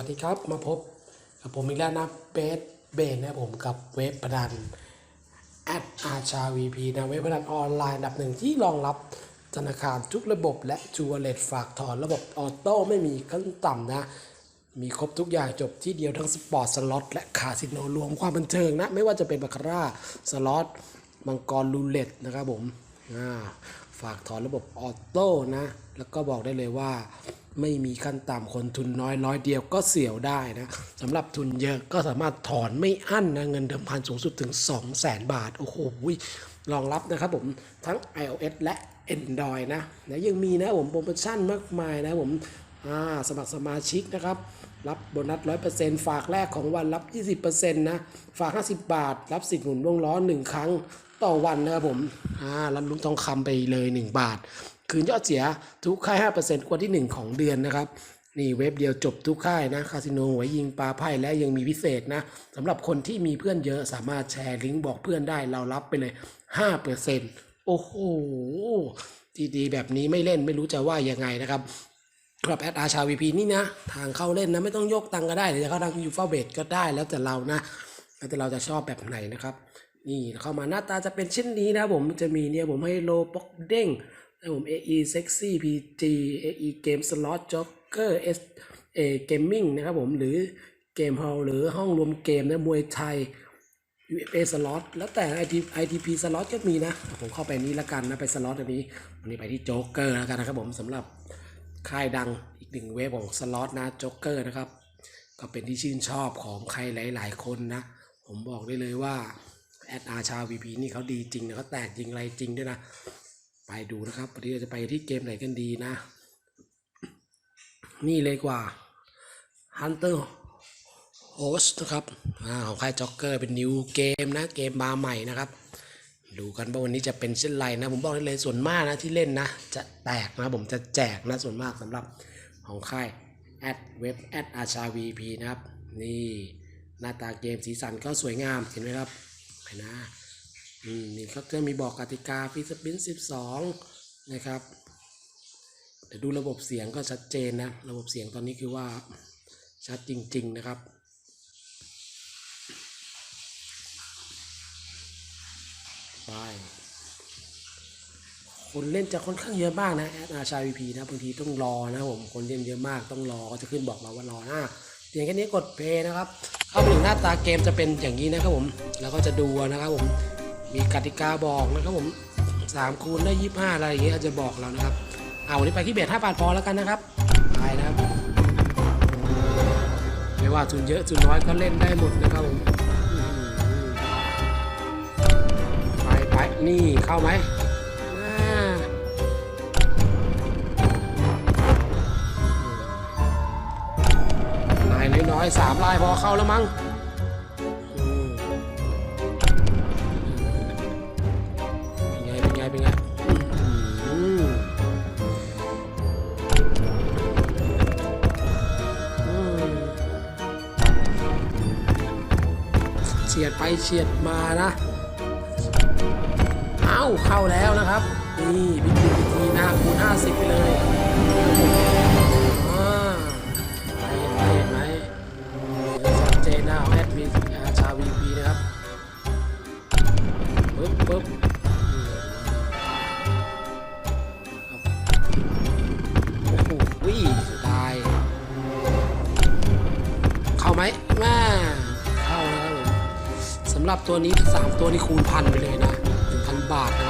ัสดีครับมาพบกับผมอีกแล้วนะเบสเบนนะผมกับเว็บพนันแอดอาชาวีพีนะเว็บพนันออนไลน์ดับหนึ่งที่รองรับธนาคารทุกระบบและจูเลตฝากถอนระบบออโต้ไม่มีขั้นต่ำนะ มีครบทุกอย่างจบที่เดียวทั้งสปอร์ตสล็อตและคาสิโนรวมความบันเทิงนะ ไม่ว่าจะเป็นบาคาร่าสล็อตมังกรลูเล็ตนะครับผมฝากถอนระบบออโต้นะ แล้วก็บอกได้เลยว่า ไม่มีขั้นต่ำคนทุนน้อยร้อยเดียวก็เสี่ยวได้นะสำหรับทุนเยอะก็สามารถถอนไม่อั้นนะเงินเดิมพันสูงสุดถึง 2 0 0 0 0 0บาท โอ้โหรองรับนะครับผมทั้ง iOS และ Android นะและยังมีนะผมโปรโมชั่นมากมายนะผมอ่าสมัครสมาชิกนะครับ รับโบนัส 100%ฝากแรกของวันรับ 20%นะ ฝาก 50 บาท รับสิทธิ์หมุนวงล้อ 1 ครั้งต่อวันนะครับผมอ่ารับลุ้นทองคำไปเลย 1 บาท คืนยอดเสียทุกค่าย5%กว่าที่ 1 ของเดือนนะครับ นี่เว็บเดียวจบทุกค่ายนะคาสิโนหวยยิงปลาไพ่และยังมีพิเศษนะสำหรับคนที่มีเพื่อนเยอะสามารถแชร์ลิงก์บอกเพื่อนได้เรารับไปเลย 5%โอ้โหดีๆแบบนี้ไม่เล่นไม่รู้จะว่ายังไงนะครับสำหรับแอดอาชาวีพีนี่นะ ทางเข้าเล่นนะไม่ต้องยกตังก็ได้หรือจะเข้าทางยูฟาเบตก็ได้แล้วแต่เรานะ แล้วแต่เราจะชอบแบบไหนนะครับ นี่เข้ามาหน้าตาจะเป็นเช่นนี้นะผมจะมีเนี่ยผมให้โลบ็อกเด้ง นะผม AE Sexy PG AE Game Slot Joker S A Gaming นะครับผมหรือเกม h a l หรือห้องรวมเกมนะมวยไทย UFA Slot แล้วแต่ ITP Slot ก็มีนะ ผมเข้าไปนี้ละกันนะ ไปสล็อตอันนี้วันนี้ไปที่โจ๊กเกอร์แล้วกันนะครับผมสำหรับค่ายดังอีกหนึ่งเว็บของสล็อตนะโจ๊กเกอร์นะครับ ก็เป็นที่ชื่นชอบของใครหลาย ๆ คนนะ ผมบอกได้เลยว่าแอดอาชาวีพีนี่เขาดีจริงนะเขาแตกจริงอะไรจริงด้วยนะ ไปดูนะครับวันนี้เราจะไปที่เกมไหนกันดีนะ นี่เลยกว่า Hunter Host นะครับอาของค่ายจ็อกเกอร์เป็นนิวเกมนะ เกมมาใหม่นะครับ ดูกันว่าวันนี้จะเป็นเช่นไรนะ ผมบอกได้เลยส่วนมากนะที่เล่นนะ จะแตกนะผมจะแจกนะส่วนมากสำหรับของค่ายแอดเว็บแอดอาชาวีพีนะครับ นี่หน้าตาเกมสีสันก็สวยงามเห็นไหมครับเห็นนะ นี่เขาจะมีบอกกติกาฟิสปิน12 นะครับเดี๋ยวดูระบบเสียงก็ชัดเจนนะ ระบบเสียงตอนนี้คือว่าชัดจริง ๆ นะครับไปคนเล่นจะค่อนข้างเยอะมากนะแอดอาชาวีพีนะบางทีต้องรอนะผมคนเล่นเยอะมากต้องรอก็จะขึ้นบอกมาว่ารอนะเพียงแค่นี้กดเพย์นะครับ เข้าไปถึงหน้าตาเกมจะเป็นอย่างนี้นะครับผม แล้วก็จะดูนะครับผม มีกติกาบอกนะครับผมสามคูณได้ยี่ห้าอะไรอย่างเงี้ยจะบอกเรานะครับเอาวันนี้ไปที่เบสห้าบาทพอแล้วกันนะครับไปนะครับไม่ว่าทุนเยอะทุนน้อยก็เล่นได้หมดนะครับผมไปไปนี่เข้าไหมอ่านายน้อยๆสามลายพอเข้าแล้วมั้ง ดไปเฉียดมานะ เอ้าเข้าแล้วนะครับ นี่พิธีพิธีหน้าคูณ50 ไปเลย ตัวนี้สามตัวนี้คูณพันไปเลยนะหนึ่งพันบาทนะ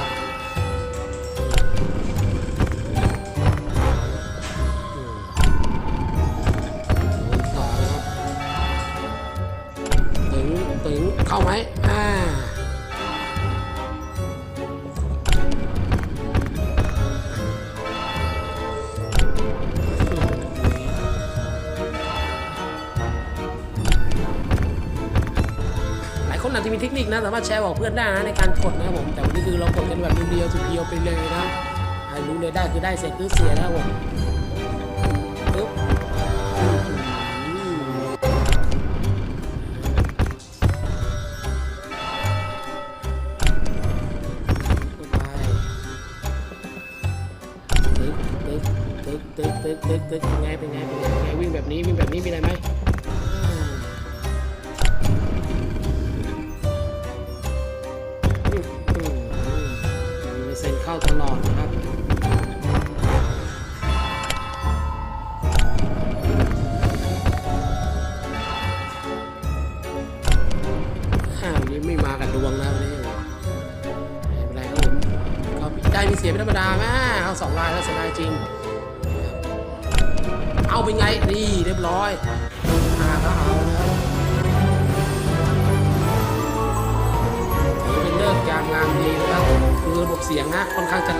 อาจจะมีเทคนิคนะ สามารถแชร์บอกเพื่อนได้นะในการกดนะครับผม แต่วันนี้คือเรากดกันแบบเรียวๆเพียวไปเลยนะใครรู้เลยได้คือได้เสร็จคือเสียนะครับผมปึ๊บตึ๊กตึ๊กตึ๊กตึ๊กตึ๊กตึ๊กตึ๊กเป็นไงเป็นไงเป็นไงเป็นไงวิ่งแบบนี้วิ่งแบบนี้มีอะไรไหม I don't know. สียงนะค่อนข้างจะ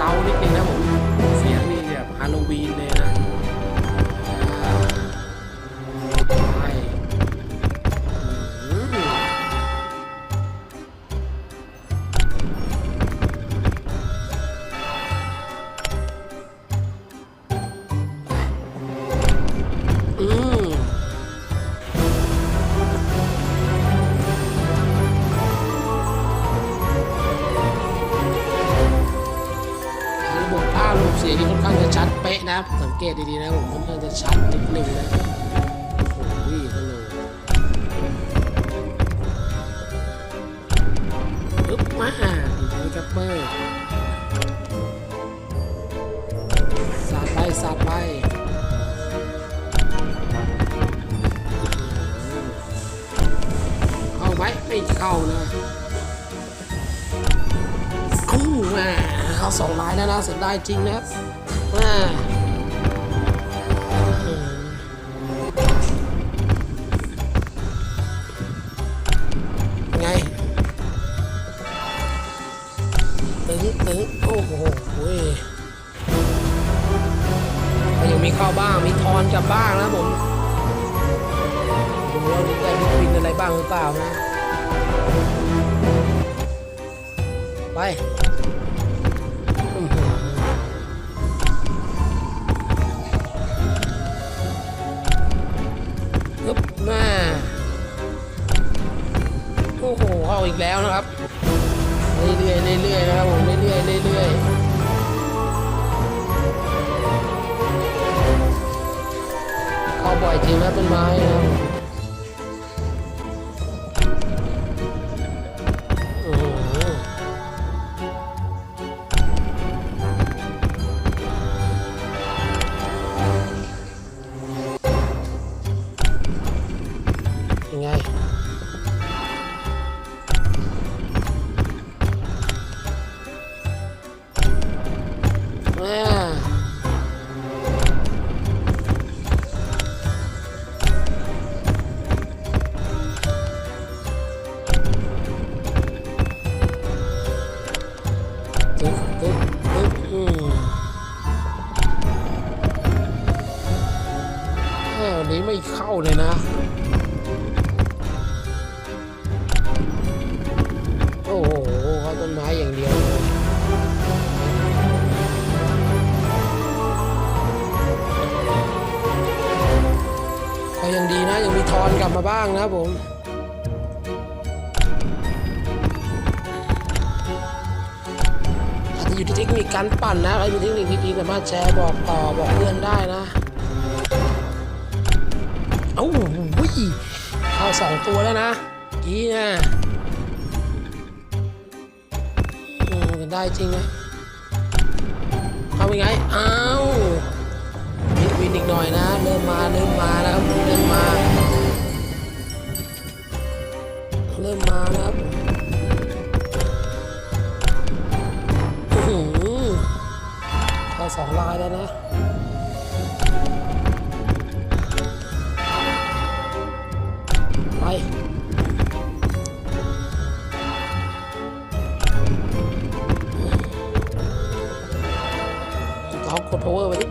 ตดีๆนะผมค่อนข้างจะชัดนิดนึงนะโอ้โหฮัลโหลปึ๊บมาดีเลยครับเบอร์สาดไปสาดไปเข้าไหมไม่เข้านะเอ้ม่เข้าสองลายแล้วนะเสียดายจริงนะครับแหม่อื เข้าบ้าง มีทอนกลับบ้างนะผมดูว่าได้วิตามินอะไรบ้างหรือเปล่านะ ไปอื้อหือปึ๊บแม่โอ้โหเอาอีกแล้วนะครับ เรื่อยๆเรื่อยๆนะครับ 11 bahay lang. ต้นไม้อย่างเดียวเลยก็ยังดีนะ ยังมีทอนกลับมาบ้างนะผมอาจจะอยู่ที่เทคนิคการปั่นนะใครมีเทคนิคดีๆสามารถแชร์บอกต่อบอกเพื่อนได้นะ เอ้าวิเข้าสองตัวแล้วนะกี้นะ ได้จริงไหมเข้าไปไงอ้าววินวินอีกหน่อยนะ เริ่มมาเริ่มมานะครับเริ่มมา เริ่มมานะครับอื้อหือเข้าสองลายแล้วนะ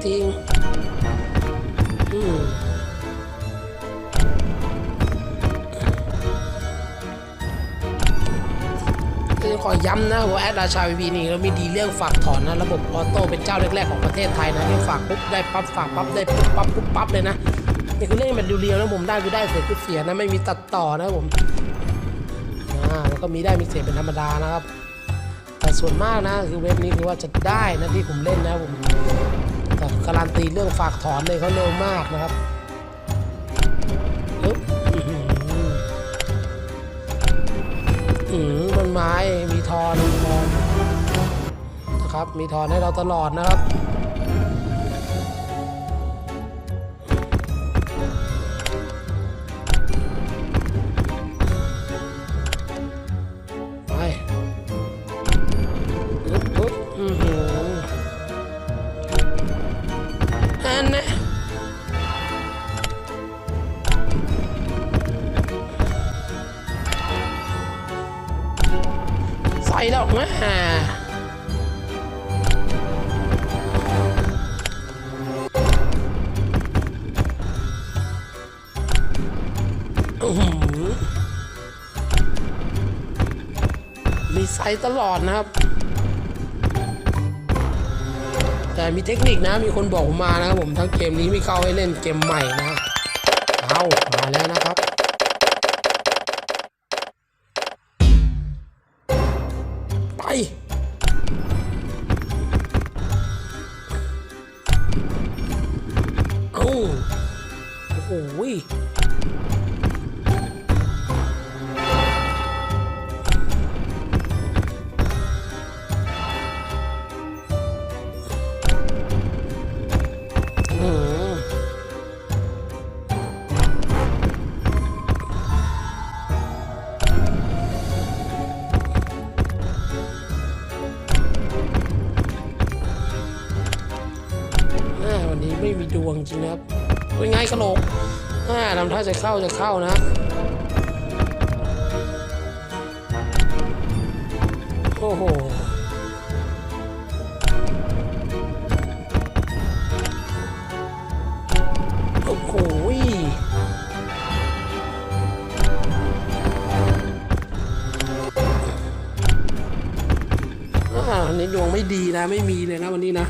ทุกทีอืมคือขอย้ำนะว่าแอดราชาวีพีนี่เรามีดีเรื่องฝากถอนนะ ระบบออโต้เป็นเจ้าแรกๆของประเทศไทยนะที่ฝากปุ๊บได้ปั๊บฝากปั๊บได้ปุ๊บปั๊บปุ๊บปั๊บเลยนะนี่คือเล่นแบบเรียวๆนะผมได้คือได้เสียคือเสียนะไม่มีตัดต่อนะผมอ่าแล้วก็มีได้มีเสียเป็นธรรมดานะครับ แต่ส่วนมากนะคือเว็บนี้คือว่าจะได้นะที่ผมเล่นนะผม การันตีเรื่องฝากถอนเลยเขาเร็วมากนะครับปึ๊บอื้อหืออืมต้นไม้มีทอนมีทอนนะครับ มีทอนให้เราตลอดนะครับ แล้วมาอื้อหือมีไซส์ตลอดนะครับ แต่มีเทคนิคนะ มีคนบอกผมมานะครับผมทั้งเกมนี้ไม่เข้าให้เล่นเกมใหม่นะครับเอามาแล้วนะครับ เอาโอ้โห จริงนะครับเป็นไงกระโหลกแม่ทำท่าจะเข้าจะเข้านะโอ้โหโอ้โหอันนี้ดวงไม่ดีนะ ไม่มีเลยนะวันนี้นะ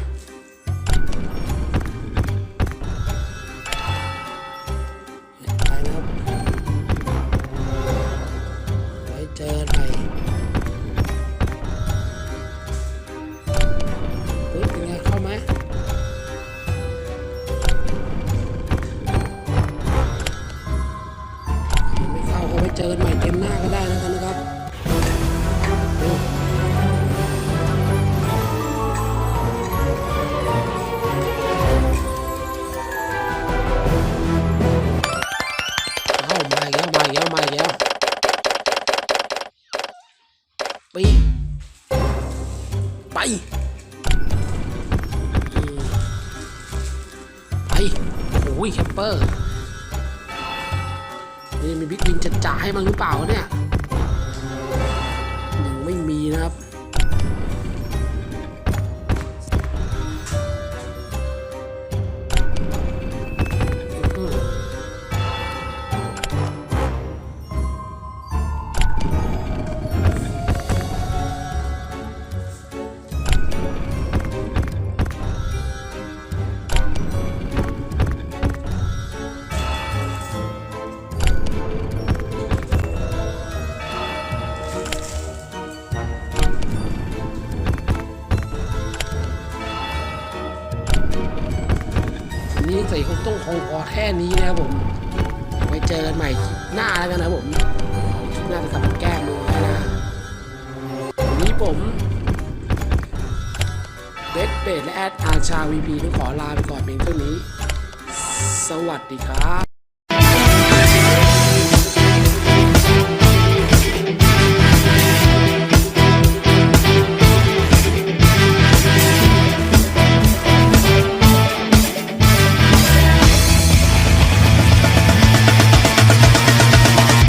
โอ้ยแคปเปอร์ นี่มีบิ๊กวินจะจ่ายให้บ้างหรือเปล่าเนี่ย ยังไม่มีนะครับ นี้นะครับผม ไว้เจอกันใหม่คลิปหน้าแล้วกันนะผมคลิปหน้าจะทำแก้มือให้นะวันนี้ผมเบสเบสและแอดอาชาวีพีต้องขอลาไปก่อนเพียงเท่านี้ สวัสดีครับ